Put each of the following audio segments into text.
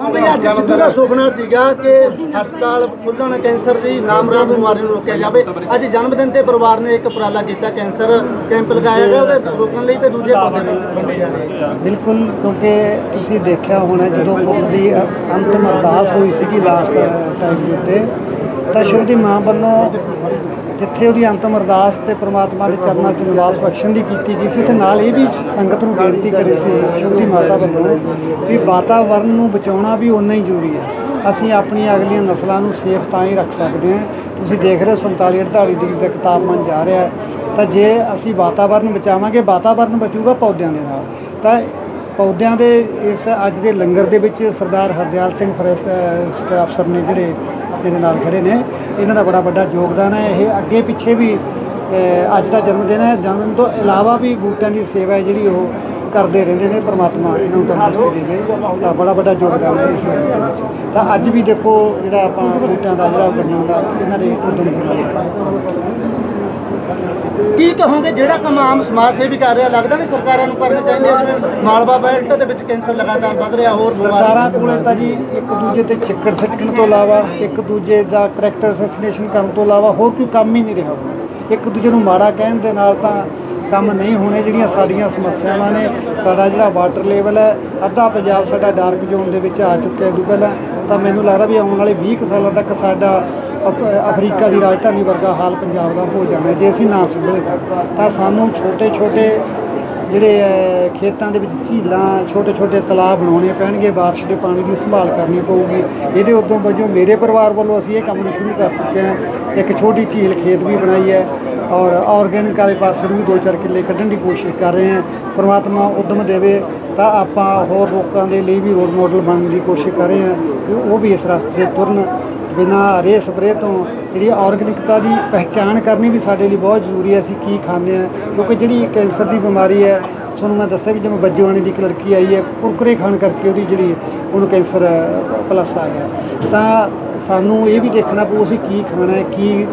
ਹਾਂ ਅੱਜ ਸਿੱਧੂ ਦਾ ਸੁਪਨਾ ਸੀਗਾ ਕਿ ਹਸਪਤਾਲ ਖੁੱਲ੍ਹਣ ਕੈਂਸਰ ਦੀ ਨਾਮਰਾਦ ਬਿਮਾਰੀ ਨੂੰ ਰੋਕਿਆ ਜਾਵੇ। ਅੱਜ ਜਨਮ ਦਿਨ ਤੇ ਪਰਿਵਾਰ ਨੇ ਇੱਕ ਉਪਰਾਲਾ ਕੀਤਾ ਕੈਂਸਰ ਕੈਂਪ ਲਗਾਇਆ ਗਿਆ, ਉਹਦੇ ਰੋਕਣ ਲਈ ਤੇ ਦੂਜੇ ਪੌਦੇ ਵੰਡੇ ਜਾ ਰਹੇ ਬਿਲਕੁਲ, ਕਿਉਂਕਿ ਤੁਸੀਂ ਦੇਖਿਆ ਹੋਣਾ, ਜਦੋਂ ਪੁੱਤ ਦੀ ਅੰਤਮ ਅਰਦਾਸ ਹੋਈ ਸੀਗੀ ਲਾਸਟ ਟਾਈਮ ਉੱਤੇ, ਤਾਂ ਸ਼ੁਭ ਦੀ ਮਾਂ ਵੱਲੋਂ ਜਿੱਥੇ ਉਹਦੀ ਅੰਤਮ ਅਰਦਾਸ ਤੇ ਪ੍ਰਮਾਤਮਾ ਦੇ ਚਰਨਾਂ 'ਚ ਨਿਵਾਸ ਬਖਸ਼ਣ ਦੀ ਕੀਤੀ ਗਈ ਸੀ ਤੇ ਨਾਲ ਇਹ ਵੀ ਸੰਗਤ ਨੂੰ ਬੇਨਤੀ ਕਰੀ ਸੀ ਸ਼ੁਭ ਦੀ ਮਾਤਾ ਵੱਲੋਂ ਵੀ ਵਾਤਾਵਰਨ ਨੂੰ ਬਚਾਉਣਾ ਵੀ ਉਨਾ ਹੀ ਜ਼ਰੂਰੀ ਹੈ। ਅਸੀਂ ਆਪਣੀਆਂ ਅਗਲੀਆਂ ਨਸਲਾਂ ਨੂੰ ਸੇਫ ਤਾਂ ਹੀ ਰੱਖ ਸਕਦੇ ਹਾਂ। ਤੁਸੀਂ ਦੇਖ ਰਹੇ ਹੋ 47 48 ਡਿਗਰੀ ਤੱਕ ਤਾਪਮਾਨ ਜਾ ਰਿਹਾ ਹੈ। ਤਾਂ ਜੇ ਅਸੀਂ ਵਾਤਾਵਰਨ ਬਚਾਵਾਂਗੇ, ਵਾਤਾਵਰਨ ਬਚੂਗਾ ਪੌਦਿਆਂ ਦੇ ਨਾਲ। ਤਾਂ ਪੌਦਿਆਂ ਦੇ ਇਸ ਅੱਜ ਦੇ ਲੰਗਰ ਦੇ ਵਿੱਚ ਸਰਦਾਰ ਹਰਦਿਆਲ ਸਿੰਘ ਫੋਰੈਸਟ ਅਫਸਰ ਨੇ ਜਿਹੜੇ ਇਹਦੇ ਨਾਲ ਖੜੇ ਨੇ। ਇਹਨਾਂ ਦਾ ਬੜਾ ਵੱਡਾ ਯੋਗਦਾਨ ਹੈ। ਇਹ ਅੱਗੇ ਪਿੱਛੇ ਵੀ ਅੱਜ ਦਾ ਜਨਮ ਦਿਨ ਹੈ। ਜਨਮ ਦਿਨ ਤੋਂ ਇਲਾਵਾ ਵੀ ਬੂਟਿਆਂ ਦੀ ਸੇਵਾ ਹੈ ਜਿਹੜੀ ਉਹ ਕਰਦੇ ਰਹਿੰਦੇ ਨੇ ਪਰਮਾਤਮਾ ਇਹਨਾਂ ਨੂੰ ਤੰਦਰੁਸਤੀ ਦੇਵੇ ਤਾਂ ਬੜਾ ਵੱਡਾ ਯੋਗਦਾਨ ਹੈ ਇਸ ਲੰਗਰ ਦੇ ਵਿੱਚ। ਤਾਂ ਅੱਜ ਵੀ ਦੇਖੋ ਜਿਹੜਾ ਆਪਾਂ ਬੂਟਿਆਂ ਦਾ ਜਿਹੜਾ ਵੰਡਣ ਦਾ ਇਹਨਾਂ ਦੇ ਉਦਮ ਦੇ ਨਾਲ। ਕੀ ਕਹੋਗੇ, ਜਿਹੜਾ ਕੰਮ ਆਮ ਸਮਾਜ ਸੇਵੀ ਕਰ ਰਿਹਾ? ਲੱਗਦਾ ਨਹੀਂ ਸਰਕਾਰਾਂ ਨੂੰ ਕਰਨੇ ਚਾਹੀਦੇ ਆ, ਜਿਵੇਂ ਮਾਲਵਾ ਬੈਲਟ ਦੇ ਵਿੱਚ ਕੈਂਸਰ ਲਗਾਤਾਰ ਵੱਧ ਰਿਹਾ, ਹੋਰ ਸਰਕਾਰਾਂ ਕੋਲੇ ਤਾਂ ਜੀ ਇੱਕ ਦੂਜੇ ਤੇ ਛਿੱਕੜ ਸਿੱਟਣ ਤੋਂ ਇਲਾਵਾ, ਇੱਕ ਦੂਜੇ ਦਾ ਕਰੈਕਟਰ ਅਸੈਸੀਨੇਸ਼ਨ ਕਰਨ ਤੋਂ ਇਲਾਵਾ ਹੋਰ ਕੋਈ ਕੰਮ ਹੀ ਨਹੀਂ ਰਿਹਾ। ਇੱਕ ਦੂਜੇ ਨੂੰ ਮਾੜਾ ਕਹਿਣ ਦੇ ਨਾਲ ਤਾਂ ਕੰਮ ਨਹੀਂ ਹੋਣੇ ਜਿਹੜੀਆਂ ਸਾਡੀਆਂ ਸਮੱਸਿਆਵਾਂ ਨੇ, ਸਾਡਾ ਜਿਹੜਾ ਵਾਟਰ ਲੈਵਲ ਹੈ, ਅੱਧਾ ਪੰਜਾਬ ਸਾਡਾ ਡਾਰਕ ਜ਼ੋਨ ਦੇ ਵਿੱਚ ਆ ਚੁੱਕਿਆ ਹੈ ਪਹਿਲਾਂ ਤਾਂ ਮੈਨੂੰ ਲੱਗਦਾ ਵੀ ਆਉਣ ਵਾਲੇ 20 ਕੁ ਸਾਲਾਂ ਤੱਕ ਸਾਡਾ ਅਫਰੀਕਾ ਦੀ ਰਾਜਧਾਨੀ ਵਰਗਾ ਹਾਲ ਪੰਜਾਬ ਦਾ ਹੋ ਜਾਣਾ ਜੇ ਅਸੀਂ ਨਾ ਸੰਭਲੇ ਤਾਂ। ਸਾਨੂੰ ਛੋਟੇ ਛੋਟੇ ਜਿਹੜੇ ਖੇਤਾਂ ਦੇ ਵਿੱਚ ਝੀਲਾਂ ਛੋਟੇ ਛੋਟੇ ਤਲਾਬ ਬਣਾਉਣੇ ਪੈਣਗੇ, ਬਾਰਿਸ਼ ਦੇ ਪਾਣੀ ਦੀ ਸੰਭਾਲ ਕਰਨੀ ਪਊਗੀ। ਇਹਦੇ ਉਦੋਂ ਵਜੋਂ ਮੇਰੇ ਪਰਿਵਾਰ ਵੱਲੋਂ ਅਸੀਂ ਇਹ ਕੰਮ ਨੂੰ ਸ਼ੁਰੂ ਕਰ ਚੁੱਕੇ ਹਾਂ। ਇੱਕ ਛੋਟੀ ਝੀਲ ਖੇਤ ਵੀ ਬਣਾਈ ਹੈ ਔਰ ਆਰਗੈਨਿਕ ਵਾਲੇ ਪਾਸੇ ਨੂੰ ਵੀ ਦੋ ਚਾਰ ਕਿੱਲੇ ਕੱਢਣ ਦੀ ਕੋਸ਼ਿਸ਼ ਕਰ ਰਹੇ ਹਾਂ। ਪਰਮਾਤਮਾ ਉਦਮ ਦੇਵੇ ਤਾਂ ਆਪਾਂ ਹੋਰ ਲੋਕਾਂ ਦੇ ਲਈ ਵੀ ਰੋਲ ਮਾਡਲ ਬਣਨ ਦੀ ਕੋਸ਼ਿਸ਼ ਕਰ ਰਹੇ ਹਾਂ ਕਿ ਉਹ ਵੀ ਇਸ ਰਸਤੇ ਤੇ ਤੁਰਨ ਬਿਨਾਂ ਰੇ ਸਪਰੇ ਤੋਂ ਜਿਹੜੀ ਆਰਗੈਨਿਕਤਾ ਦੀ ਪਹਿਚਾਣ ਕਰਨੀ ਵੀ ਸਾਡੇ ਲਈ ਬਹੁਤ ਜ਼ਰੂਰੀ ਹੈ, ਅਸੀਂ ਕੀ ਖਾਂਦੇ ਹਾਂ। ਕਿਉਂਕਿ ਜਿਹੜੀ ਕੈਂਸਰ ਦੀ ਬਿਮਾਰੀ ਹੈ, ਤੁਹਾਨੂੰ ਮੈਂ ਦੱਸਿਆ ਵੀ ਜਿਵੇਂ ਬੱਜੂਆਣੀ ਦੀ ਇੱਕ ਲੜਕੀ ਆਈ ਹੈ, ਕੁਰਕਰੇ ਖਾਣ ਕਰਕੇ ਉਹਦੀ ਜਿਹੜੀ ਉਹਨੂੰ ਕੈਂਸਰ ਪਲੱਸ ਆ ਗਿਆ। ਤਾਂ ਸਾਨੂੰ ਇਹ ਵੀ ਦੇਖਣਾ ਪਊ, ਅਸੀਂ ਕੀ ਖਾਣਾ ਹੈ, ਕੀ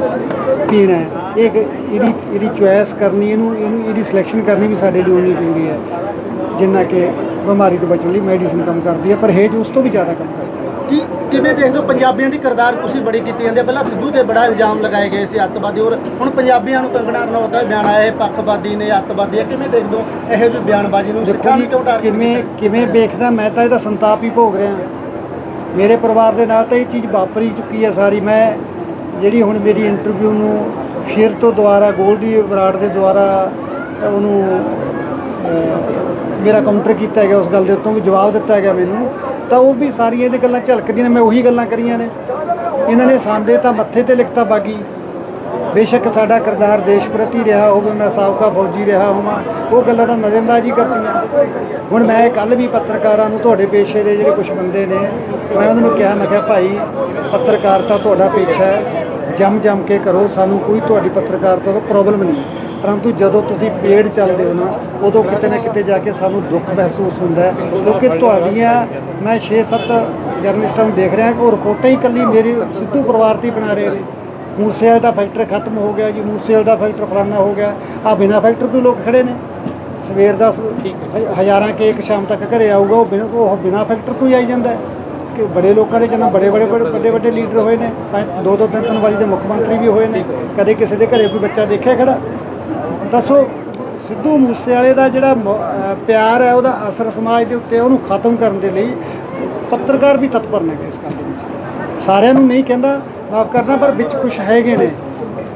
ਪੀਣਾ ਹੈ। ਇਹ ਇਹਦੀ ਇਹਦੀ ਚੁਆਇਸ ਕਰਨੀ ਇਹਨੂੰ ਇਹਨੂੰ ਇਹਦੀ ਸਿਲੈਕਸ਼ਨ ਕਰਨੀ ਵੀ ਸਾਡੇ ਲਈ ਉਨੀ ਜ਼ਰੂਰੀ ਹੈ ਜਿੰਨਾ ਕਿ ਬਿਮਾਰੀ ਤੋਂ ਬਚਣ ਲਈ ਮੈਡੀਸਿਨ ਕੰਮ ਕਰਦੀ ਹੈ ਪਰਹੇਜ਼ ਉਸ ਤੋਂ ਵੀ ਜ਼ਿਆਦਾ ਕੰਮ ਕਰਦੀ ਹੈ। ਕੀ ਕਿਵੇਂ ਦੇਖਦੇ ਹੋ ਪੰਜਾਬੀਆਂ ਦੀ ਕਿਰਦਾਰ ਕੁਸ਼ੀ ਬੜੀ ਕੀਤੀ ਜਾਂਦੀ ਹੈ? ਪਹਿਲਾਂ ਸਿੱਧੂ ਤੇ ਬੜਾ ਇਲਜ਼ਾਮ ਲਗਾਏ ਗਏ ਸੀ ਅੱਤਵਾਦੀ ਔਰ ਹੁਣ ਪੰਜਾਬੀਆਂ ਨੂੰ ਕੰਗਣਾ ਰਣੌਤ ਦਾ ਬਿਆਨ ਆਇਆ ਇਹ ਪੱਖਵਾਦੀ ਨੇ ਅੱਤਵਾਦੀ ਆ ਕਿਵੇਂ ਦੇਖਦੇ ਹੋ ਇਹੋ ਜਿਹੀ ਬਿਆਨਬਾਜ਼ੀ ਨੂੰ? ਸਿੱਖਾਂ ਨੂੰ ਕਿਉਂ ਡਰ ਕਿਵੇਂ ਕਿਵੇਂ ਵੇਖਦਾ ਮੈਂ ਤਾਂ ਇਹਦਾ ਸੰਤਾਪ ਹੀ ਭੋਗ ਰਿਹਾ। ਮੇਰੇ ਪਰਿਵਾਰ ਦੇ ਨਾਲ ਤਾਂ ਇਹ ਚੀਜ਼ ਵਾਪਰੀ ਚੁੱਕੀ ਹੈ ਸਾਰੀ। ਮੈਂ ਜਿਹੜੀ ਹੁਣ ਮੇਰੀ ਇੰਟਰਵਿਊ ਨੂੰ ਫਿਰ ਤੋਂ ਦੁਬਾਰਾ, ਗੋਲਡੀ ਬਰਾੜ ਦੇ ਦੁਆਰਾ ਉਹਨੂੰ ਮੇਰਾ ਕਾਊਂਟਰ ਕੀਤਾ ਗਿਆ ਉਸ ਗੱਲ ਦੇ ਉੱਤੋਂ ਵੀ ਜਵਾਬ ਦਿੱਤਾ ਗਿਆ ਮੈਨੂੰ। ਤਾਂ ਉਹ ਵੀ ਸਾਰੀਆਂ ਇਹਦੇ ਗੱਲਾਂ ਝਲਕਦੀਆਂ ਨੇ, ਮੈਂ ਉਹੀ ਗੱਲਾਂ ਕਰੀਆਂ ਨੇ। ਇਹਨਾਂ ਨੇ ਸਾਡੇ ਤਾਂ ਮੱਥੇ ਤੇ ਲਿਖਤਾ ਬਾਗੀ। ਬੇਸ਼ੱਕ ਸਾਡਾ ਕਿਰਦਾਰ ਦੇਸ਼ ਪ੍ਰਤੀ ਰਿਹਾ ਹੋਵੇ, ਮੈਂ ਸਾਬਕਾ ਫੌਜੀ ਰਿਹਾ ਹੋਵਾਂ, ਉਹ ਗੱਲਾਂ ਤਾਂ ਨਜ਼ਰਅੰਦਾਜ਼ੀ ਹੀ ਕਰਦੀਆਂ। ਹੁਣ ਮੈਂ ਕੱਲ ਵੀ ਪੱਤਰਕਾਰਾਂ ਨੂੰ ਤੁਹਾਡੇ ਪੇਸ਼ੇ ਦੇ ਜਿਹੜੇ ਕੁਝ ਬੰਦੇ ਨੇ, ਮੈਂ ਉਹਨਾਂ ਨੂੰ ਕਿਹਾ, ਮੈਂ ਕਿਹਾ, ਭਾਈ ਪੱਤਰਕਾਰਤਾ ਤੁਹਾਡਾ ਪੇਸ਼ਾ ਹੈ। ਜੰਮ ਜੰਮ ਕੇ ਕਰੋ ਸਾਨੂੰ ਕੋਈ ਤੁਹਾਡੀ ਪੱਤਰਕਾਰਤਾ ਤੋਂ ਪ੍ਰੋਬਲਮ ਨਹੀਂ। ਪਰੰਤੂ ਜਦੋਂ ਤੁਸੀਂ ਪੇਡ ਚੱਲਦੇ ਹੋ ਨਾ ਉਦੋਂ ਕਿਤੇ ਨਾ ਕਿਤੇ ਜਾ ਕੇ ਸਾਨੂੰ ਦੁੱਖ ਮਹਿਸੂਸ ਹੁੰਦਾ ਕਿਉਂਕਿ ਤੁਹਾਡੀਆਂ ਮੈਂ 6-7 ਜਰਨਲਿਸਟਾਂ ਨੂੰ ਦੇਖ ਰਿਹਾ ਕਿ ਉਹ ਰਿਪੋਰਟਾਂ ਹੀ ਇਕੱਲੀ ਮੇਰੇ ਸਿੱਧੂ ਪਰਿਵਾਰ ਹੀ ਬਣਾ ਰਹੇ ਨੇ। ਮੂਸੇਵਾਲ ਦਾ ਫੈਕਟਰ ਖਤਮ ਹੋ ਗਿਆ ਜੀ ਮੂਸੇਵਾਲ ਦਾ ਫੈਕਟਰ ਫਲਾਨਾ ਹੋ ਗਿਆ। ਆ ਬਿਨਾ ਫੈਕਟਰ ਤੋਂ ਲੋਕ ਖੜੇ ਨੇ। ਸਵੇਰ ਦਾ ਹਜ਼ਾਰਾਂ ਕੇਕ ਸ਼ਾਮ ਤੱਕ ਘਰੇ ਆਊਗਾ ਉਹ ਬਿਨਾਂ ਉਹ ਬਿਨਾ ਫੈਕਟਰ ਤੋਂ ਹੀ ਆਈ ਜਾਂਦਾ ਕਿ ਬੜੇ ਲੋਕਾਂ ਦੇ ਜਨਾਂ ਬੜੇ ਬੜੇ ਵੱਡੇ ਵੱਡੇ ਲੀਡਰ ਹੋਏ ਨੇ ਪੰਜ- ਦੋ ਦੋ ਤਿੰਨ ਤਿੰਨ ਵਾਰੀ ਦੇ ਮੁੱਖ ਮੰਤਰੀ ਵੀ ਹੋਏ ਨੇ। ਕਦੇ ਕਿਸੇ ਦੇ ਘਰੇ ਕੋਈ ਬੱਚਾ ਦੇਖਿਆ ਖੜਾ? ਦੱਸੋ, ਸਿੱਧੂ ਮੂਸੇਵਾਲੇ ਦਾ ਜਿਹੜਾ ਮ- ਪਿਆਰ ਹੈ, ਉਹਦਾ ਅਸਰ ਸਮਾਜ ਦੇ ਉੱਤੇ ਉਹਨੂੰ ਖਤਮ ਕਰਨ ਦੇ ਲਈ ਪੱਤਰਕਾਰ ਵੀ ਤਤਪਰ ਨੇ ਇਸ ਗੱਲ ਦੇ ਵਿੱਚ। ਸਾਰਿਆਂ ਨੂੰ ਨਹੀਂ ਕਹਿੰਦਾ, ਮਾਫ ਕਰਨਾ, ਪਰ ਵਿੱਚ ਕੁਝ ਹੈਗੇ ਨੇ।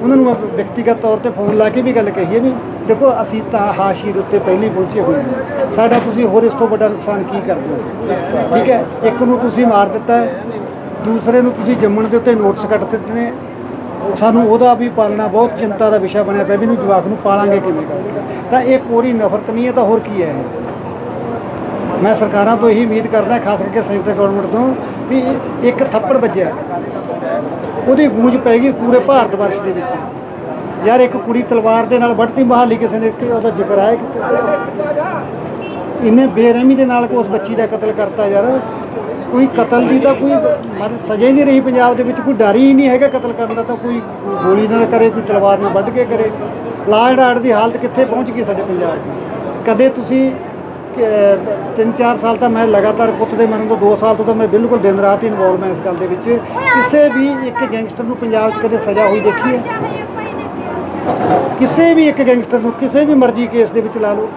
ਉਹਨਾਂ ਨੂੰ ਵਿਅਕਤੀਗਤ ਤੌਰ ਤੇ ਫੋਨ ਲਾ ਕੇ ਵੀ ਗੱਲ ਕਹੀਏ ਵੀ ਦੇਖੋ, ਅਸੀਂ ਤਾਂ ਹਾਸ਼ੀ ਦੇ ਉੱਤੇ ਪਹਿਲੀ ਪਹੁੰਚੇ ਹੋਏ ਹਾਂ। ਸਾਡਾ ਤੁਸੀਂ ਹੋਰ ਇਸ ਤੋਂ ਵੱਡਾ ਨੁਕਸਾਨ ਕੀ ਕਰਦੇ ਹੋ? ਠੀਕ ਹੈ? ਇੱਕ ਨੂੰ ਤੁਸੀਂ ਮਾਰ ਦਿੱਤਾ ਦੂਸਰੇ ਨੂੰ ਤੁਸੀਂ ਜੰਮਣ ਦੇ ਉੱਤੇ ਨੋਟਿਸ ਕੱਟ ਦਿੱਤੇ ਨੇ। ਸਾਨੂੰ ਉਹਦਾ ਵੀ ਪਾਲਣਾ, ਬਹੁਤ ਚਿੰਤਾ ਦਾ ਵਿਸ਼ਾ ਬਣਿਆ ਪਿਆ ਵੀ ਇਹਨੂੰ ਜਵਾਕ ਨੂੰ ਪਾਲਾਂਗੇ ਕਿਵੇਂ ਕਰਕੇ ਤਾਂ ਇਹ ਕੋਰੀ ਨਫ਼ਰਤ ਨਹੀਂ ਹੈ, ਤਾਂ ਹੋਰ ਕੀ ਹੈ ਇਹ? ਮੈਂ ਸਰਕਾਰਾਂ ਤੋਂ ਇਹੀ ਉਮੀਦ ਕਰਦਾ, ਖਾਸ ਕਰਕੇ ਸੈਂਟਰ ਗਵਰਨਮੈਂਟ ਤੋਂ, ਵੀ ਇੱਕ ਥੱਪੜ ਵੱਜਿਆ। ਉਹਦੀ ਗੂੰਜ ਪੈ ਗਈ ਪੂਰੇ ਭਾਰਤ ਵਰਸ਼ ਦੇ ਵਿੱਚ। ਯਾਰ ਇੱਕ ਕੁੜੀ ਤਲਵਾਰ ਦੇ ਨਾਲ ਵੱਢਤੀ, ਮਹਾਲੀ ਕਿਸੇ ਨੇ ਕਿ ਉਹਦਾ ਜ਼ਿਕਰ ਆਇਆ ਇਹਨੇ ਬੇਰਹਿਮੀ ਦੇ ਨਾਲ ਉਸ ਬੱਚੀ ਦਾ ਕਤਲ ਕਰਤਾ ਯਾਰ। ਕੋਈ ਕਤਲ ਦੀ ਤਾਂ ਕੋਈ ਮਤਲਬ ਸਜ਼ਾ ਹੀ ਨਹੀਂ ਰਹੀ ਪੰਜਾਬ ਦੇ ਵਿੱਚ, ਕੋਈ ਡਰ ਹੀ ਨਹੀਂ ਹੈਗਾ ਕਤਲ ਕਰਨ ਦਾ ਤਾਂ ਕੋਈ ਗੋਲੀ ਨਾਲ ਕਰੇ, ਕੋਈ ਤਲਵਾਰ ਨਾਲ ਵੱਢ ਕੇ ਕਰੇ। ਲਾਅ ਐਂਡ ਦੀ ਹਾਲਤ ਕਿੱਥੇ ਪਹੁੰਚ ਗਈ ਸਾਡੇ ਪੰਜਾਬ ਦੀ? ਕਦੇ ਤੁਸੀਂ 3-4 ਸਾਲ ਤਾਂ ਮੈਂ ਲਗਾਤਾਰ ਪੁੱਤ ਦੇ ਮਰਨ ਤੋਂ 2 ਸਾਲ ਤੋਂ ਤਾਂ ਮੈਂ ਬਿਲਕੁਲ ਦਿਨ ਰਾਤ ਹੀ ਇਨਵੋਲਵ ਮੈਂ ਇਸ ਗੱਲ ਦੇ ਵਿੱਚ। ਕਿਸੇ ਵੀ ਇੱਕ ਗੈਂਗਸਟਰ ਨੂੰ ਪੰਜਾਬ 'ਚ ਕਦੇ ਸਜ਼ਾ ਹੋਈ ਦੇਖੀ ਹੈ? ਕਿਸੇ ਵੀ ਇੱਕ ਗੈਂਗਸਟਰ ਨੂੰ ਕਿਸੇ ਵੀ ਮਰਜ਼ੀ ਕੇਸ ਦੇ ਵਿੱਚ ਲਾ ਲਓ।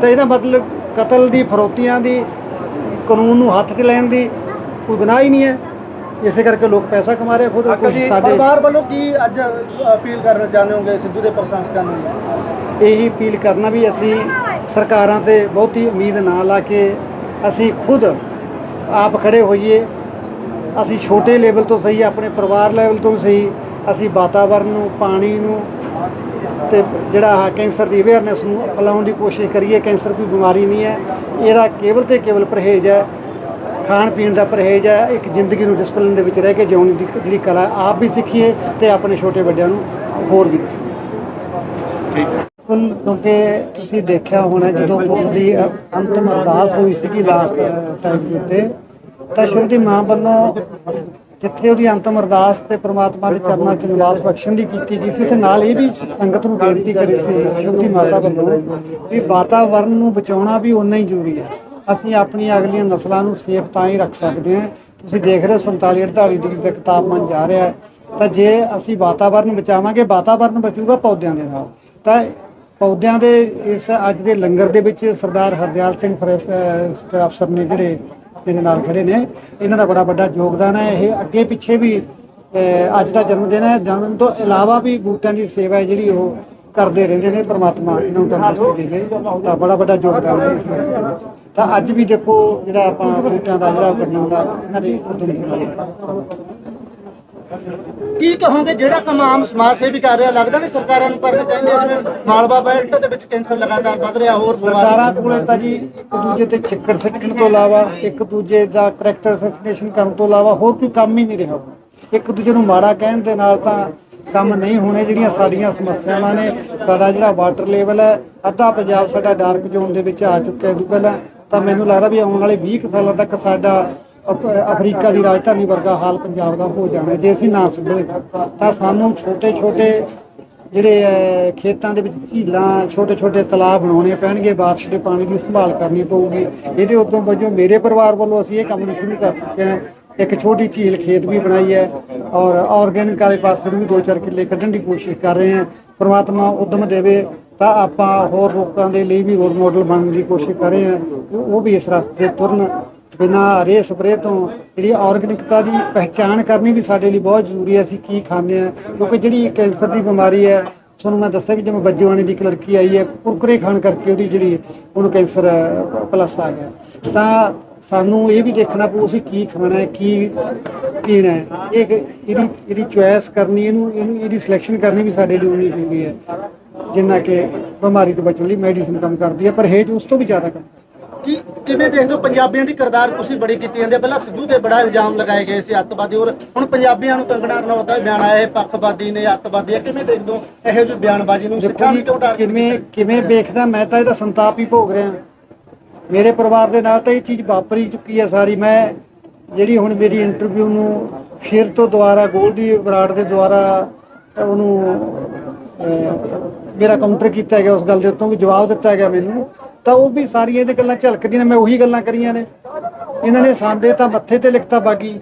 ਤਾਂ ਇਹਦਾ ਮਤਲਬ ਕਤਲ ਦੀ ਫਰੋਤੀਆਂ ਦੀ ਕਾਨੂੰਨ ਨੂੰ ਹੱਥ 'ਚ ਲੈਣ ਦੀ ਕੋਈ ਗੁਨਾਹ ਹੀ ਨਹੀਂ ਹੈ। ਇਸੇ ਕਰਕੇ ਲੋਕ ਪੈਸਾ ਕਮਾ ਰਹੇ ਖੁਦ। ਸਾਡੇ ਪਰਿਵਾਰ ਵੱਲੋਂ ਕੀ ਅੱਜ ਅਪੀਲ ਕਰਨਾ ਚਾਹੁੰਦੇ ਹੋਗੇ ਸਿੱਧੂ ਦੇ ਪ੍ਰਸ਼ੰਸਕਾਂ ਨੂੰ? ਇਹੀ ਅਪੀਲ ਕਰਨਾ ਵੀ ਅਸੀਂ ਸਰਕਾਰਾਂ ਤੇ ਬਹੁਤੀ ਉਮੀਦ ਨਾ ਲਾ ਕੇ ਅਸੀਂ ਖੁਦ ਆਪ ਖੜੇ ਹੋਈਏ। ਅਸੀਂ ਛੋਟੇ ਲੈਵਲ ਤੋਂ ਸਹੀ, ਆਪਣੇ ਪਰਿਵਾਰ ਲੈਵਲ ਤੋਂ ਸਹੀ, ਅਸੀਂ ਵਾਤਾਵਰਨ ਨੂੰ, ਪਾਣੀ ਨੂੰ ਤੇ ਜਿਹੜਾ ਆਹ ਕੈਂਸਰ ਦੀ ਅਵੇਅਰਨੈਸ ਨੂੰ ਫੈਲਾਉਣ ਦੀ ਕੋਸ਼ਿਸ਼ ਕਰੀਏ। ਕੈਂਸਰ ਕੋਈ ਬਿਮਾਰੀ ਨਹੀਂ ਹੈ। ਇਹਦਾ ਕੇਵਲ ਤੇ ਕੇਵਲ ਪਰਹੇਜ਼ ਹੈ। ਖਾਣ ਪੀਣ ਦਾ ਪਰਹੇਜ਼ ਹੈ। ਇੱਕ ਜ਼ਿੰਦਗੀ ਨੂੰ ਡਿਸਪਲਿਨ ਦੇ ਵਿੱਚ ਰਹਿ ਕੇ ਜਿਉਣ ਦੀ ਜਿਹੜੀ ਕਲਾ ਆਪ ਵੀ ਸਿੱਖੀਏ ਤੇ ਆਪਣੇ ਛੋਟੇ ਵੱਡਿਆਂ ਨੂੰ ਹੋਰ ਵੀ ਦੱਸੀਏ ਬਿਲਕੁਲ ਕਿਉਂਕਿ ਤੁਸੀਂ ਦੇਖਿਆ ਹੋਣਾ ਜਦੋਂ ਪੁੱਤ ਦੀ ਅੰਤਮ ਅਰਦਾਸ ਹੋਈ ਸੀਗੀ ਲਾਸਟ ਟਾਈਮ ਦੇ ਉੱਤੇ ਤਾਂ ਸ਼ੁਭ ਮਾਂ ਵੱਲੋਂ ਜਿੱਥੇ ਉਹਦੀ ਅੰਤਮ ਅਰਦਾਸ ਤੇ ਪ੍ਰਮਾਤਮਾ ਦੇ ਚਰਨਾਂ 'ਚ ਨਿਵਾਸ ਬਖਸ਼ਣ ਦੀ ਕੀਤੀ ਗਈ ਸੀ ਤੇ ਨਾਲ ਇਹ ਵੀ ਸੰਗਤ ਨੂੰ ਬੇਨਤੀ ਕਰੀ ਸੀ ਸ਼ੁਭ ਮਾਤਾ ਵੱਲੋਂ ਵੀ ਵਾਤਾਵਰਨ ਨੂੰ ਬਚਾਉਣਾ ਵੀ ਉਨਾ ਹੀ ਜ਼ਰੂਰੀ ਹੈ। ਅਸੀਂ ਆਪਣੀਆਂ ਅਗਲੀਆਂ ਨਸਲਾਂ ਨੂੰ ਸੇਫ ਤਾਂ ਹੀ ਰੱਖ ਸਕਦੇ ਹਾਂ। ਤੁਸੀਂ ਦੇਖ ਰਹੇ ਹੋ 47 48 ਡਿਗਰੀ ਤੱਕ ਤਾਪਮਾਨ ਜਾ ਰਿਹਾ ਹੈ। ਤਾਂ ਜੇ ਅਸੀਂ ਵਾਤਾਵਰਨ ਬਚਾਵਾਂਗੇ, ਵਾਤਾਵਰਨ ਬਚੂਗਾ ਪੌਦਿਆਂ ਦੇ ਨਾਲ। ਤਾਂ ਪੌਦਿਆਂ ਦੇ ਇਸ ਅੱਜ ਦੇ ਲੰਗਰ ਦੇ ਵਿੱਚ ਸਰਦਾਰ ਹਰਦਿਆਲ ਸਿੰਘ ਫਰੈਸ ਅਫਸਰ ਨੇ ਜਿਹੜੇ ਮੇਰੇ ਨਾਲ ਖੜੇ ਨੇ, ਇਹਨਾਂ ਦਾ ਬੜਾ ਵੱਡਾ ਯੋਗਦਾਨ ਹੈ। ਇਹ ਅੱਗੇ ਪਿੱਛੇ ਵੀ ਅੱਜ ਦਾ ਜਨਮ ਦਿਨ ਹੈ। ਜਨਮ ਦਿਨ ਤੋਂ ਇਲਾਵਾ ਵੀ ਬੂਟਿਆਂ ਦੀ ਸੇਵਾ ਹੈ ਜਿਹੜੀ ਉਹ ਕਰਦੇ ਰਹਿੰਦੇ ਨੇ, ਪ੍ਰਮਾਤਮਾ ਇਹਨਾਂ ਨੂੰ ਤੰਦਰੁਸਤੀ ਦੇਵੇ। ਤਾਂ ਬੜਾ ਵੱਡਾ ਯੋਗਦਾਨ ਹੈ ਤਾਂ ਅੱਜ ਵੀ ਦੇਖੋ ਜਿਹੜਾ ਆਪਾਂ ਬੂਟਿਆਂ ਦਾ, ਜਿਹੜਾ ਬਣਾਉਣ ਇਹਨਾਂ ਦੇ ਉਦਮ ਦੇ ਕੀ ਕਹੋਗੇ ਜਿਹੜਾ ਕੰਮ ਆਮ ਸਮਾਜ ਸੇਵੀ ਕਰ ਰਿਹਾ? ਲੱਗਦਾ ਨਹੀਂ ਸਰਕਾਰਾਂ ਨੂੰ ਕਰਨੇ ਚਾਹੀਦੇ ਜਿਵੇਂ ਮਾਲਵਾ ਬੈਲਟ ਦੇ ਵਿੱਚ ਕੈਂਸਰ ਲਗਾਤਾਰ ਵੱਧ ਰਿਹਾ, ਹੋਰ ਸਰਕਾਰਾਂ ਕੋਲੇ ਤਾਂ ਜੀ ਇੱਕ ਦੂਜੇ ਤੇ ਛਿੱਕੜ ਸਿੱਟਣ ਤੋਂ ਇਲਾਵਾ, ਇੱਕ ਦੂਜੇ ਦਾ ਕਰੈਕਟਰ ਅਸੈਸੀਨੇਸ਼ਨ ਕਰਨ ਤੋਂ ਇਲਾਵਾ ਹੋਰ ਕੋਈ ਕੰਮ ਹੀ ਨਹੀਂ ਰਿਹਾ ਇੱਕ ਦੂਜੇ ਨੂੰ ਮਾੜਾ ਕਹਿਣ ਦੇ ਨਾਲ ਤਾਂ ਕੰਮ ਨਹੀਂ ਹੋਣੇ, ਜਿਹੜੀਆਂ ਸਾਡੀਆਂ ਸਮੱਸਿਆਵਾਂ ਨੇ, ਸਾਡਾ ਜਿਹੜਾ ਵਾਟਰ ਲੈਵਲ ਹੈ, ਅੱਧਾ ਪੰਜਾਬ ਸਾਡਾ ਡਾਰਕ ਜ਼ੋਨ ਦੇ ਵਿੱਚ ਆ ਚੁੱਕਿਆ ਹੈ। ਪਹਿਲਾਂ ਤਾਂ ਮੈਨੂੰ ਲੱਗਦਾ ਵੀ ਆਉਣ ਵਾਲੇ 20 ਸਾਲਾਂ ਤੱਕ ਸਾਡਾ ਅਫਰੀਕਾ ਦੀ ਰਾਜਧਾਨੀ ਵਰਗਾ ਹਾਲ ਪੰਜਾਬ ਦਾ ਹੋ ਜਾਣਾ। ਜੇ ਅਸੀਂ ਨਾ ਸੰਭਲੇ ਤਾਂ ਸਾਨੂੰ ਛੋਟੇ ਛੋਟੇ ਜਿਹੜੇ ਖੇਤਾਂ ਦੇ ਵਿੱਚ ਝੀਲਾਂ ਛੋਟੇ ਛੋਟੇ ਤਲਾਬ ਬਣਾਉਣੇ ਪੈਣਗੇ। ਬਾਰਿਸ਼ ਦੇ ਪਾਣੀ ਦੀ ਸੰਭਾਲ ਕਰਨੀ ਪਊਗੀ। ਇਹਦੇ ਉਦੋਂ ਵਜੋਂ ਮੇਰੇ ਪਰਿਵਾਰ ਵੱਲੋਂ ਅਸੀਂ ਇਹ ਕੰਮ ਨੂੰ ਸ਼ੁਰੂ ਕਰ ਚੁੱਕੇ ਹਾਂ। ਇੱਕ ਛੋਟੀ ਝੀਲ ਖੇਤ ਵੀ ਬਣਾਈ ਹੈ ਔਰ ਆਰਗੈਨਿਕ ਵਾਲੇ ਪਾਸੇ ਨੂੰ ਵੀ ਦੋ ਚਾਰ ਕਿੱਲੇ ਕੱਢਣ ਦੀ ਕੋਸ਼ਿਸ਼ ਕਰ ਰਹੇ ਹਾਂ। ਪਰਮਾਤਮਾ ਉਦਮ ਦੇਵੇ ਤਾਂ ਆਪਾਂ ਹੋਰ ਲੋਕਾਂ ਦੇ ਲਈ ਵੀ ਰੋਲ ਮਾਡਲ ਬਣਨ ਦੀ ਕੋਸ਼ਿਸ਼ ਕਰ ਰਹੇ ਹਾਂ। ਉਹ ਵੀ ਇਸ ਰਸਤੇ ਤੁਰਨ ਬਿਨਾਂ ਰੇ ਸਪਰੇ ਤੋਂ ਜਿਹੜੀ ਆਰਗੈਨਿਕਤਾ ਦੀ ਪਹਿਚਾਣ ਕਰਨੀ ਵੀ ਸਾਡੇ ਲਈ ਬਹੁਤ ਜ਼ਰੂਰੀ ਹੈ, ਅਸੀਂ ਕੀ ਖਾਂਦੇ ਆ ਕਿਉਂਕਿ ਜਿਹੜੀ ਕੈਂਸਰ ਦੀ ਬਿਮਾਰੀ ਹੈ, ਤੁਹਾਨੂੰ ਮੈਂ ਦੱਸਿਆ ਵੀ ਜਿਵੇਂ ਬੱਜੂਆਣੀ ਦੀ ਇੱਕ ਲੜਕੀ ਆਈ ਹੈ, ਕੁਰਕਰੇ ਖਾਣ ਕਰਕੇ ਉਹਦੀ ਜਿਹੜੀ ਉਹਨੂੰ ਕੈਂਸਰ ਪਲੱਸ ਆ ਗਿਆ। ਤਾਂ ਸਾਨੂੰ ਇਹ ਵੀ ਦੇਖਣਾ ਪਊ, ਅਸੀਂ ਕੀ ਖਾਣਾ ਹੈ, ਕੀ ਪੀਣਾ ਹੈ। ਇਹ ਇਹਦੀ ਇਹਦੀ ਚੁਆਇਸ ਕਰਨੀ, ਇਹਨੂੰ ਇਹਨੂੰ, ਇਹਦੀ ਸਿਲੈਕਸ਼ਨ ਕਰਨੀ ਵੀ ਸਾਡੇ ਲਈ ਉਨੀ ਜ਼ਰੂਰੀ ਹੈ। ਜਿੰਨਾ ਕਿ ਬਿਮਾਰੀ ਤੋਂ ਬਚਣ ਲਈ ਮੈਡੀਸਿਨ ਕੰਮ ਕਰਦੀ ਹੈ ਪਰਹੇਜ਼ ਉਸ ਤੋਂ ਵੀ ਜ਼ਿਆਦਾ ਕੰਮ ਕੀ ਕਿਵੇਂ ਦੇਖਦੇ ਹੋ ਪੰਜਾਬੀਆਂ ਦੀ ਕਿਰਦਾਰ ਕੁਸ਼ੀ ਬੜੀ ਕੀਤੀ ਜਾਂਦੀ ਹੈ? ਪਹਿਲਾਂ ਸਿੱਧੂ ਤੇ ਬੜਾ ਇਲਜ਼ਾਮ ਲਗਾਏ ਗਏ ਸੀ ਅੱਤਵਾਦੀ ਔਰ ਹੁਣ ਪੰਜਾਬੀਆਂ ਨੂੰ ਕੰਗਣਾ ਰਣੌਤ ਦਾ ਬਿਆਨ ਆਇਆ ਇਹ ਪੱਖਵਾਦੀ ਨੇ ਅੱਤਵਾਦੀ ਆ ਕਿਵੇਂ ਦੇਖਦੇ ਹੋ ਇਹੋ ਜਿਹੀ ਬਿਆਨਬਾਜ਼ੀ ਨੂੰ ਸਿੱਖਾਂ ਨੂੰ ਕਿਉਂ ਡਰ ਕਿਵੇਂ ਕਿਵੇਂ ਵੇਖਦਾ ਮੈਂ ਤਾਂ ਇਹਦਾ ਸੰਤਾਪ ਹੀ ਭੋਗ ਰਿਹਾ। ਮੇਰੇ ਪਰਿਵਾਰ ਦੇ ਨਾਲ ਤਾਂ ਇਹ ਚੀਜ਼ ਵਾਪਰੀ ਚੁੱਕੀ ਹੈ ਸਾਰੀ। ਮੈਂ ਜਿਹੜੀ ਹੁਣ ਮੇਰੀ ਇੰਟਰਵਿਊ ਨੂੰ ਫਿਰ ਤੋਂ ਦੁਬਾਰਾ ਗੋਲਡੀ ਬਰਾੜ ਦੇ ਦੁਆਰਾ ਉਹਨੂੰ ਮੇਰਾ ਕਾਊਂਟਰ ਕੀਤਾ ਗਿਆ ਉਸ ਗੱਲ ਦੇ ਉੱਤੋਂ ਵੀ ਜਵਾਬ ਦਿੱਤਾ ਗਿਆ ਮੈਨੂੰ। ਤਾਂ ਉਹ ਵੀ ਸਾਰੀਆਂ ਇਹਦੇ ਗੱਲਾਂ ਝਲਕਦੀਆਂ ਨੇ, ਮੈਂ ਉਹੀ ਗੱਲਾਂ ਕਰੀਆਂ ਨੇ। ਇਹਨਾਂ ਨੇ ਸਾਂਦੇ ਤਾਂ ਮੱਥੇ ਤੇ ਲਿਖਤਾ ਬਾਗੀ।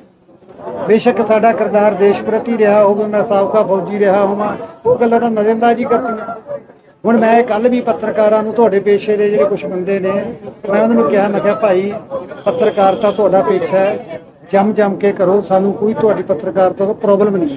ਬੇਸ਼ੱਕ ਸਾਡਾ ਕਿਰਦਾਰ ਦੇਸ਼ ਪ੍ਰਤੀ ਰਿਹਾ ਹੋਵੇ, ਮੈਂ ਸਾਬਕਾ ਫੌਜੀ ਰਿਹਾ ਹੋਵਾਂ, ਉਹ ਗੱਲਾਂ ਤਾਂ ਨਜ਼ਰਅੰਦਾਜ਼ੀ ਕਰਤੀਆਂ ਹੁਣ ਮੈਂ ਕੱਲ ਵੀ ਪੱਤਰਕਾਰਾਂ ਨੂੰ ਤੁਹਾਡੇ ਪੇਸ਼ੇ ਦੇ ਜਿਹੜੇ ਕੁਝ ਬੰਦੇ ਨੇ, ਮੈਂ ਉਹਨਾਂ ਨੂੰ ਕਿਹਾ, ਮੈਂ ਕਿਹਾ, ਭਾਈ ਪੱਤਰਕਾਰਤਾ ਤੁਹਾਡਾ ਪੇਸ਼ਾ ਹੈ। ਜੰਮ ਜੰਮ ਕੇ ਕਰੋ, ਸਾਨੂੰ ਕੋਈ ਤੁਹਾਡੀ ਪੱਤਰਕਾਰਤਾ ਤੋਂ ਪ੍ਰੋਬਲਮ ਨਹੀਂ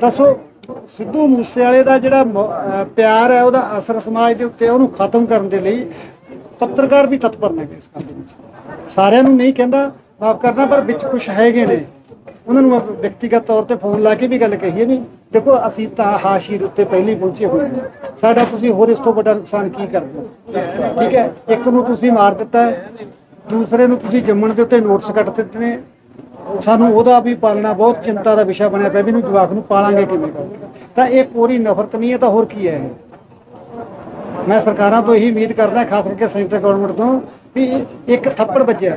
ਦੱਸੋ, ਸਿੱਧੂ ਮੂਸੇਵਾਲੇ ਦਾ ਜਿਹੜਾ ਮ- ਅਹ, ਪਿਆਰ ਹੈ, ਉਹਦਾ ਅਸਰ ਸਮਾਜ ਦੇ ਉੱਤੇ ਉਹਨੂੰ ਖਤਮ ਕਰਨ ਦੇ ਲਈ ਪੱਤਰਕਾਰ ਵੀ ਤਤਪਰ ਨੇ ਇਸ ਗੱਲ ਦੇ ਵਿੱਚ। ਸਾਰਿਆਂ ਨੂੰ ਨਹੀਂ ਕਹਿੰਦਾ, ਮਾਫ ਕਰਨਾ, ਪਰ ਵਿੱਚ ਕੁਝ ਹੈਗੇ ਨੇ। ਉਹਨਾਂ ਨੂੰ ਮੈਂ ਵਿਅਕਤੀਗਤ ਤੌਰ ਤੇ ਫੋਨ ਲਾ ਕੇ ਵੀ ਗੱਲ ਕਹੀ ਹੈ ਵੀ, ਦੇਖੋ, ਅਸੀਂ ਤਾਂ ਹਾਸ਼ੀਰ ਉੱਤੇ ਪਹਿਲੇ ਪਹੁੰਚੇ ਹੋਏ ਹਾਂ। ਸਾਡਾ ਤੁਸੀਂ ਹੋਰ ਇਸ ਤੋਂ ਵੱਡਾ ਨੁਕਸਾਨ ਕੀ ਕਰਦੇ ਹੋ? ਠੀਕ ਹੈ, ਇੱਕ ਨੂੰ ਤੁਸੀਂ ਮਾਰ ਦਿੱਤਾ ਹੈ, ਦੂਸਰੇ ਨੂੰ ਤੁਸੀਂ ਜੰਮਣ ਦੇ ਉੱਤੇ ਨੋਟਸ ਕੱਟ ਦਿੱਤੇ ਨੇ। ਸਾਨੂੰ ਉਹਦਾ ਵੀ ਪਾਲਣਾ, ਬਹੁਤ ਚਿੰਤਾ ਦਾ ਵਿਸ਼ਾ ਬਣਿਆ ਪਿਆ ਵੀ ਇਹਨੂੰ ਜਵਾਕ ਨੂੰ ਪਾਲਾਂਗੇ ਕਿਵੇਂ ਤਾਂ ਇਹ ਪੂਰੀ ਨਫ਼ਰਤ ਨਹੀਂ ਹੈ ਤਾਂ ਹੋਰ ਕੀ ਹੈ ਮੈਂ ਸਰਕਾਰਾਂ ਤੋਂ ਇਹੀ ਉਮੀਦ ਕਰਦਾ, ਖਾਸ ਕਰਕੇ ਸੈਂਟਰ ਗਵਰਨਮੈਂਟ ਤੋਂ, ਵੀ ਇੱਕ ਥੱਪੜ ਵੱਜਿਆ।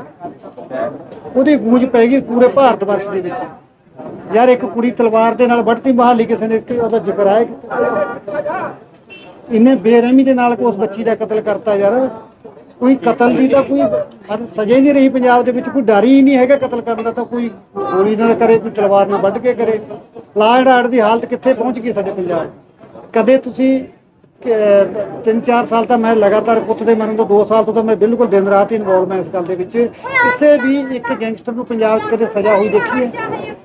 ਉਹਦੀ ਗੂੰਜ ਪੈ ਗਈ ਪੂਰੇ ਭਾਰਤ ਵਰਸ਼ ਦੇ ਵਿੱਚ। ਯਾਰ ਇੱਕ ਕੁੜੀ ਤਲਵਾਰ ਦੇ ਨਾਲ ਵੱਢਤੀ ਮਹਾਲੀ ਕਿਸੇ ਨੇ ਉਹਦਾ ਜ਼ਿਕਰ ਆਇਆ? ਇਹਨੇ ਬੇਰਹਿਮੀ ਦੇ ਨਾਲ ਉਸ ਬੱਚੀ ਦਾ ਕਤਲ ਕਰਤਾ ਯਾਰ। ਕੋਈ ਕਤਲ ਦੀ ਤਾਂ ਕੋਈ ਹੱਦ ਸਜ਼ਾ ਹੀ ਨਹੀਂ ਰਹੀ ਪੰਜਾਬ ਦੇ ਵਿੱਚ, ਕੋਈ ਡਰ ਹੀ ਨਹੀਂ ਹੈਗਾ ਕਤਲ ਕਰਨ ਦਾ ਤਾਂ ਕੋਈ ਗੋਲੀ ਨਾਲ ਕਰੇ, ਕੋਈ ਤਲਵਾਰ ਨਾਲ ਵੱਢ ਕੇ ਕਰੇ। ਲਾ ਐਂਡ ਦੀ ਹਾਲਤ ਕਿੱਥੇ ਪਹੁੰਚ ਗਈ ਸਾਡੇ ਪੰਜਾਬ? ਕਦੇ ਤੁਸੀਂ ਤਿੰਨ ਚਾਰ ਸਾਲ ਤਾਂ ਮੈਂ ਲਗਾਤਾਰ ਪੁੱਤ ਦੇ ਮਰਨ ਤੋਂ 2 ਸਾਲ ਤੋਂ ਤਾਂ ਮੈਂ ਬਿਲਕੁਲ ਦਿਨ ਰਾਤ ਹੀ ਇਨਵੋਲਵ ਮੈਂ ਇਸ ਗੱਲ ਦੇ ਵਿੱਚ। ਕਿਸੇ ਵੀ ਇੱਕ ਗੈਂਗਸਟਰ ਨੂੰ ਪੰਜਾਬ 'ਚ ਕਦੇ ਸਜ਼ਾ ਹੋਈ ਦੇਖੀ ਹੈ?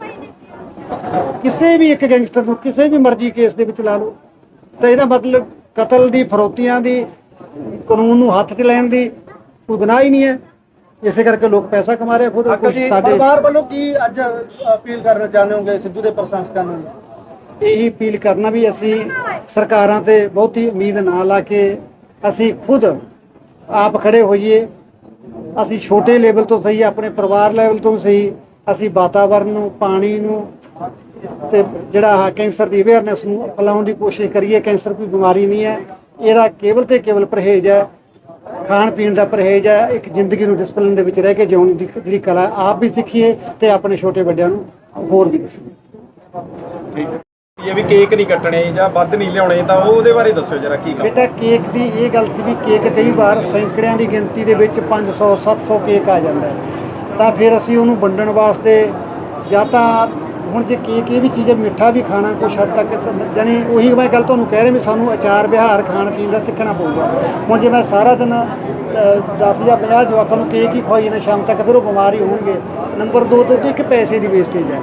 ਕਿਸੇ ਵੀ ਇੱਕ ਗੈਂਗਸਟਰ ਨੂੰ, ਕਿਸੇ ਵੀ ਮਰਜ਼ੀ ਕੇਸ ਦੇ ਵਿੱਚ ਲਾ ਲਓ। ਤਾਂ ਇਹਦਾ ਮਤਲਬ ਕਤਲ ਦੀ, ਫਰੋਤੀਆਂ ਦੀ ਕਾਨੂੰਨ ਨੂੰ ਹੱਥ 'ਚ ਲੈਣ ਦੀ ਕੋਈ ਗੁਨਾਹ ਹੀ ਨਹੀਂ ਹੈ। ਇਸੇ ਕਰਕੇ ਲੋਕ ਪੈਸਾ ਕਮਾ ਰਹੇ ਖੁਦ ਕੁਛ ਸਾਡੇ ਪਰਿਵਾਰ ਵੱਲੋਂ ਕੀ ਅੱਜ ਅਪੀਲ ਕਰਨਾ ਚਾਹੁੰਦੇ ਹੋਗੇ ਸਿੱਧੂ ਦੇ ਪ੍ਰਸ਼ੰਸਕਾਂ ਨੂੰ? ਇਹੀ ਅਪੀਲ ਕਰਨਾ ਵੀ ਅਸੀਂ ਸਰਕਾਰਾਂ ਤੇ ਬਹੁਤੀ ਉਮੀਦ ਨਾ ਲਾ ਕੇ ਅਸੀਂ ਖੁਦ ਆਪ ਖੜੇ ਹੋਈਏ। ਅਸੀਂ ਛੋਟੇ ਲੈਵਲ ਤੋਂ ਸਹੀ ਆਪਣੇ ਪਰਿਵਾਰ ਲੈਵਲ ਤੋਂ ਸਹੀ ਅਸੀਂ ਵਾਤਾਵਰਨ ਨੂੰ ਪਾਣੀ ਨੂੰ ਤੇ ਜਿਹੜਾ ਕੈਂਸਰ ਦੀ ਅਵੇਅਰਨੈਸ ਨੂੰ ਫੈਲਾਉਣ ਦੀ ਕੋਸ਼ਿਸ਼ ਕਰੀਏ। ਕੈਂਸਰ ਕੋਈ ਬਿਮਾਰੀ ਨਹੀਂ ਹੈ। ਇਹਦਾ ਕੇਵਲ ਤੇ ਕੇਵਲ ਪਰਹੇਜ਼ ਹੈ ਖਾਣ ਪੀਣ ਦਾ ਪਰਹੇਜ਼ ਹੈ ਇੱਕ ਜ਼ਿੰਦਗੀ ਨੂੰ ਡਿਸਪਲਿਨ ਦੇ ਵਿੱਚ ਰਹਿ ਕੇ ਜਿਉਣ ਦੀ ਜਿਹੜੀ ਕਲਾ ਆਪ ਵੀ ਸਿੱਖੀਏ ਤੇ ਆਪਣੇ ਛੋਟੇ ਵੱਡਿਆਂ ਨੂੰ ਹੋਰ ਵੀ ਦੱਸੀਏ। ਇਹ ਵੀ ਕੇਕ ਨਹੀਂ ਕੱਟਣੇ ਜਾਂ ਵੱਧ ਨਹੀਂ ਲਿਆਉਣੇ ਤਾਂ ਉਹ ਉਹਦੇ ਬਾਰੇ ਦੱਸਿਓ ਜਰਾ ਕੀ ਕੰਮ ਬੇਟਾ ਕੇਕ ਦੀ ਇਹ ਗੱਲ ਸੀ ਵੀ ਕੇਕ ਕਈ ਵਾਰ ਸੈਂਕੜਿਆਂ ਦੀ ਗਿਣਤੀ ਦੇ ਵਿੱਚ 500 700 ਕੇਕ ਆ ਜਾਂਦਾ ਹੈ। ਤਾਂ ਫਿਰ ਅਸੀਂ ਉਹਨੂੰ ਵੰਡਣ ਵਾਸਤੇ ਜਾਂ ਤਾਂ ਹੁਣ ਜੇ ਕੇਕ ਇਹ ਵੀ ਚੀਜ਼ ਹੈ ਮਿੱਠਾ ਵੀ ਖਾਣਾ ਕੁਛ ਹੱਦ ਤੱਕ ਸ- ਜਾਣੀ ਉਹੀ ਮੈਂ ਗੱਲ ਤੁਹਾਨੂੰ ਕਹਿ ਰਿਹਾ ਵੀ ਸਾਨੂੰ ਅਚਾਰ ਵਿਹਾਰ ਖਾਣ ਪੀਣ ਦਾ ਸਿੱਖਣਾ ਪਊਗਾ। ਹੁਣ ਜੇ ਮੈਂ ਸਾਰਾ ਦਿਨ 10 ਜਾਂ 50 ਜਵਾਕਾਂ ਨੂੰ ਕੇਕ ਹੀ ਖਵਾਈ ਜਾਂਦਾ ਸ਼ਾਮ ਤੱਕ ਫਿਰ ਉਹ ਬਿਮਾਰ ਹੀ ਹੋਣਗੇ। ਨੰਬਰ 2 ਤੇ ਇੱਕ ਪੈਸੇ ਦੀ ਵੇਸਟੇਜ ਹੈ।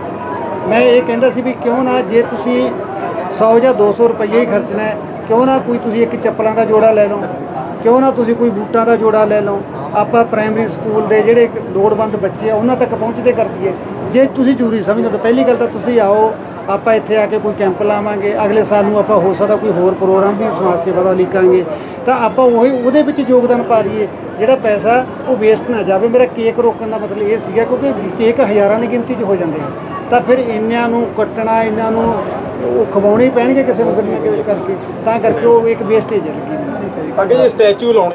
ਮੈਂ ਇਹ ਕਹਿੰਦਾ ਸੀ ਵੀ ਕਿਉਂ ਨਾ ਜੇ ਤੁਸੀਂ 100 ਜਾਂ 200 ਰੁਪਏ ਹੀ ਖਰਚਣਾ ਹੈ, ਕਿਉਂ ਨਾ ਕੋਈ ਤੁਸੀਂ ਇੱਕ ਚੱਪਲਾਂ ਦਾ ਜੋੜਾ ਲੈ ਲਓ, ਕਿਉਂ ਨਾ ਤੁਸੀਂ ਕੋਈ ਬੂਟਾਂ ਦਾ ਜੋੜਾ ਲੈ ਲਓ। ਆਪਾਂ ਪ੍ਰਾਇਮਰੀ ਸਕੂਲ ਦੇ ਜਿਹੜੇ ਲੋੜਵੰਦ ਬੱਚੇ ਆ, ਉਹਨਾਂ ਤੱਕ ਪਹੁੰਚਦੇ ਕਰ ਦਈਏ ਜੇ ਤੁਸੀਂ ਜ਼ਰੂਰੀ ਸਮਝਦੇ ਤਾਂ ਪਹਿਲੀ ਗੱਲ ਤਾਂ ਤੁਸੀਂ ਆਓ, ਆਪਾਂ ਇੱਥੇ ਆ ਕੇ ਕੋਈ ਕੈਂਪ ਲਾਵਾਂਗੇ, ਅਗਲੇ ਸਾਲ ਨੂੰ ਆਪਾਂ ਹੋ ਸਕਦਾ ਕੋਈ ਹੋਰ ਪ੍ਰੋਗਰਾਮ ਵੀ ਸਮਾਜ ਸੇਵਾ ਦਾ ਲਿਖਾਂਗੇ ਤਾਂ ਆਪਾਂ ਉਹੀ, ਉਹਦੇ ਵਿੱਚ ਯੋਗਦਾਨ ਪਾ ਦਈਏ, ਜਿਹੜਾ ਪੈਸਾ ਉਹ ਵੇਸਟ ਨਾ ਜਾਵੇ। ਮੇਰਾ ਕੇਕ ਰੋਕਣ ਦਾ ਮਤਲਬ ਇਹ ਸੀਗਾ, ਕਿਉਂਕਿ ਕੇਕ ਹਜ਼ਾਰਾਂ ਦੀ ਗਿਣਤੀ 'ਚ ਹੋ ਜਾਂਦੇ ਆ। ਤਾਂ ਫਿਰ ਇੰਨਿਆਂ ਨੂੰ ਕੱਟਣਾ ਇਹਨਾਂ ਨੂੰ ਉਹ ਖਵਾਉਣੇ ਪੈਣਗੇ ਕਿਸੇ ਨੂੰ ਕਿਤੇ ਕਰਕੇ। ਤਾਂ ਕਰਕੇ ਉਹ ਇੱਕ ਵੇਸਟੇਜ ਹੈ ਲੱਗੀ ਅੱਗੇ ਜੇ ਸਟੈਚੂ ਲਾਉਣੇ